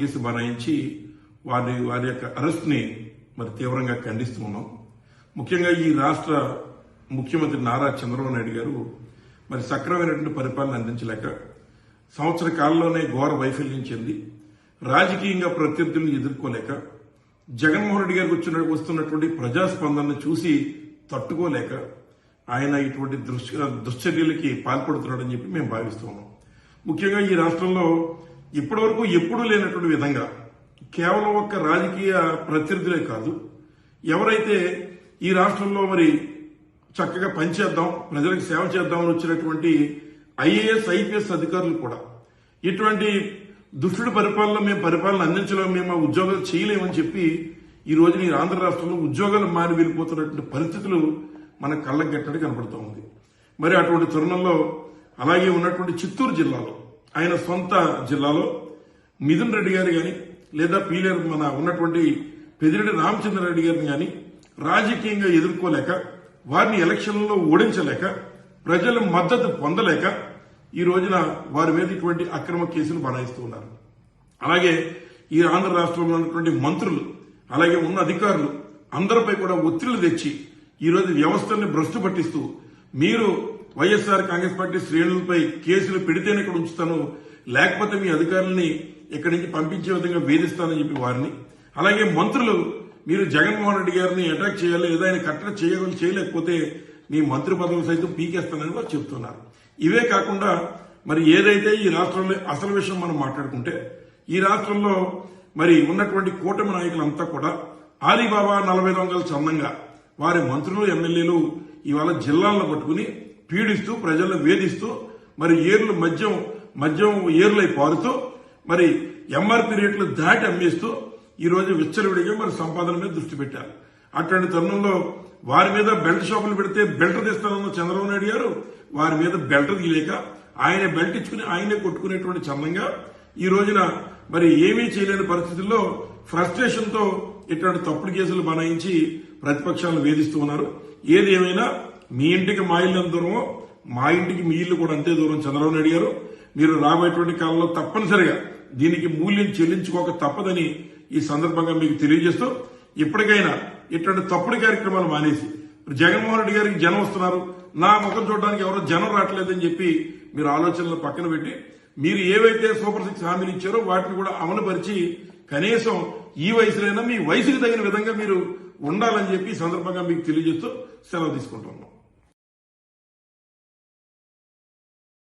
Police బనాయించి వారి వారి యొక్క అరెస్ట్ని మరి తీవ్రంగా ఖండిస్తూ ఉన్నాం. ముఖ్యంగా ఈ రాష్ట్ర ముఖ్యమంత్రి నారా చంద్రబాబు నాయుడు గారు మరి సక్రమైనటువంటి పరిపాలన అందించలేక సంవత్సర కాలంలోనే ఘోర వైఫల్యం చెంది రాజకీయంగా ప్రత్యర్థులను ఎదుర్కోలేక జగన్మోహన్ రెడ్డి గారికి వచ్చిన వస్తున్నటువంటి ప్రజాస్పందనను చూసి తట్టుకోలేక ఆయన ఇటువంటి దృశ్య దుశ్చర్యలకి పాల్పడుతున్నాడని చెప్పి మేము భావిస్తున్నాం ముఖ్యంగా ఈ రాష్ట్రంలో ఇప్పటివరకు ఎప్పుడూ లేనటువంటి విధంగా కేవలం ఒక్క రాజకీయ ప్రత్యర్థులే కాదు ఎవరైతే ఈ రాష్ట్రంలో మరి చక్కగా పనిచేద్దాం ప్రజలకు సేవ చేద్దామని వచ్చినటువంటి ఐఏఎస్ ఐపీఎస్ అధికారులు కూడా ఇటువంటి దుష్టుడి పరిపాలన మేము పరిపాలన అందించలేము మేము ఆ ఉద్యోగాలు చేయలేమని చెప్పి ఈ రోజు ఈ ఆంధ్ర రాష్ట్రంలో ఉద్యోగాలు మారి వెళ్ళిపోతున్నటువంటి పరిస్థితులు మన కళ్ళకు గట్టడి కనపడుతూ ఉంది. మరి అటువంటి తరుణంలో అలాగే ఉన్నటువంటి చిత్తూరు జిల్లాలో ఆయన సొంత జిల్లాలో మిథున్ రెడ్డి గారు కానీ లేదా పీలేరు మన ఉన్నటువంటి పెదిరెడ్డి రామచంద్ర రెడ్డి గారిని కానీ రాజకీయంగా ఎదుర్కోలేక వారిని ఎలక్షన్లలో ఓడించలేక ప్రజల మద్దతు పొందలేక ఈ రోజున వారి మీద ఇటువంటి అక్రమ కేసులు బనాయిస్తూ ఉన్నారు. అలాగే ఈ ఆంధ్ర రాష్ట్రంలో ఉన్నటువంటి మంత్రులు అలాగే ఉన్న అధికారులు అందరిపై కూడా ఒత్తిళ్ళు తెచ్చి ఈ రోజు వ్యవస్థల్ని భ్రష్టు పట్టిస్తూ మీరు వైఎస్ఆర్ కాంగ్రెస్ పార్టీ శ్రేణులపై కేసులు పెడితేనే ఇక్కడ ఉంచుతాను. లేకపోతే మీ అధికారుల్ని ఇక్కడి నుంచి పంపించే విధంగా వేధిస్తానని చెప్పి వారిని. అలాగే మంత్రులు మీరు జగన్మోహన్ రెడ్డి గారిని అటాక్ చేయాలి లేదా ఆయన కట్టడి చేయగలి చేయలేకపోతే మీ మంత్రి పదవి సైతం పీకేస్తానని వారు చెప్తున్నారు. ఇవే కాకుండా మరి ఏదైతే ఈ రాష్ట్రంలో అసలు విషయం మనం మాట్లాడుకుంటే ఈ రాష్ట్రంలో మరి ఉన్నటువంటి కూటమి నాయకులంతా కూడా ఆలీబాబా నలభై దొంగల చందంగా వారి మంత్రులు ఎమ్మెల్యేలు ఇవాళ జిల్లాలను పట్టుకుని పీడిస్తూ ప్రజలను వేధిస్తూ మరి ఏర్లు మద్యం మద్యం ఏర్లై పారుతూ మరి ఎంఆర్పీ రేట్లు దాటి అమ్మేస్తూ ఈరోజు విచ్చలవిడిగా మరి సంపాదన మీద దృష్టి పెట్టారు. అటువంటి తరుణంలో వారి మీద బెల్ట్ షాపులు పెడితే బెల్ట్ తెస్తానన్న చంద్రబాబు నాయుడు గారు వారి మీద బెల్ట్ తీయలేక ఆయన బెల్ట్ ఇచ్చుకుని ఆయనే కొట్టుకునేటువంటి చందంగా ఈ రోజున మరి ఏమీ చేయలేని పరిస్థితుల్లో ఫ్రస్ట్రేషన్తో ఇటువంటి తప్పుడు కేసులు బనాయించి ప్రతిపక్షాలను వేధిస్తూ ఉన్నారు. ఏది ఏమైనా మీ ఇంటికి మా ఇల్లు ఎంత దూరమో మా ఇంటికి మీ ఇల్లు కూడా అంతే దూరం చంద్రబాబు నాయుడు గారు. మీరు రాబోయేటువంటి కాలంలో తప్పనిసరిగా దీనికి మూల్యం చెల్లించుకోక తప్పదని ఈ సందర్భంగా మీకు తెలియజేస్తూ ఇప్పటికైనా ఇటువంటి తప్పుడు కార్యక్రమాలు మానేసి జగన్మోహన్ రెడ్డి గారికి జనం వస్తున్నారు. నా ముఖం చూడడానికి ఎవరో జనం రావట్లేదని చెప్పి మీరు ఆలోచనలు పక్కన పెట్టి మీరు ఏవైతే సూపర్ సిక్స్ హామీలు ఇచ్చారో వాటిని కూడా అమలుపరిచి కనీసం ఈ వయసులైనా మీ వయసుకు తగిన విధంగా మీరు ఉండాలని చెప్పి ఈ సందర్భంగా మీకు తెలియజేస్తూ సెలవు తీసుకుంటున్నాం.